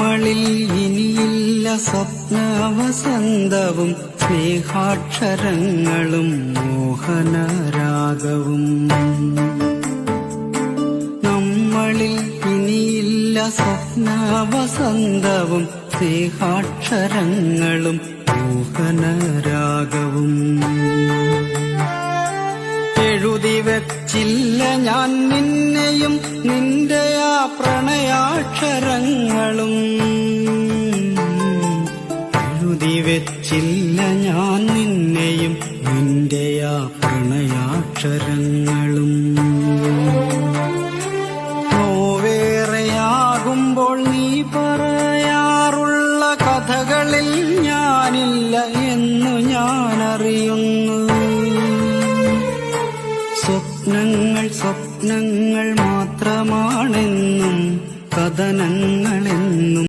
നമ്മളിൽ ഇനിയില്ല സ്വപ്നവസന്തവും സ്നേഹാക്ഷരങ്ങളും മോഹനരാഗവും. നമ്മളിൽ ഇനിയില്ല സ്വപ്നവസന്തവും സ്നേഹാക്ഷരങ്ങളും മോഹനരാഗവും. എഴുതി വെച്ചില്ല ഞാൻ നിന്നെയും നിന്റെ പ്രണയാക്ഷരങ്ങളും എഴുതി വെച്ചില്ല ഞാൻ നിന്നെയും നിന്റെ ആ പ്രണയാക്ഷരങ്ങളും. നോവേറെയാകുമ്പോൾ നീ പറയാറുള്ള കഥകളിൽ ഞാനില്ല എന്നു ഞാൻ അറിയുന്നു സ്വപ്നങ്ങൾ സ്വപ്നങ്ങൾ മാത്രമാണെന്നും സാധനങ്ങളെന്നും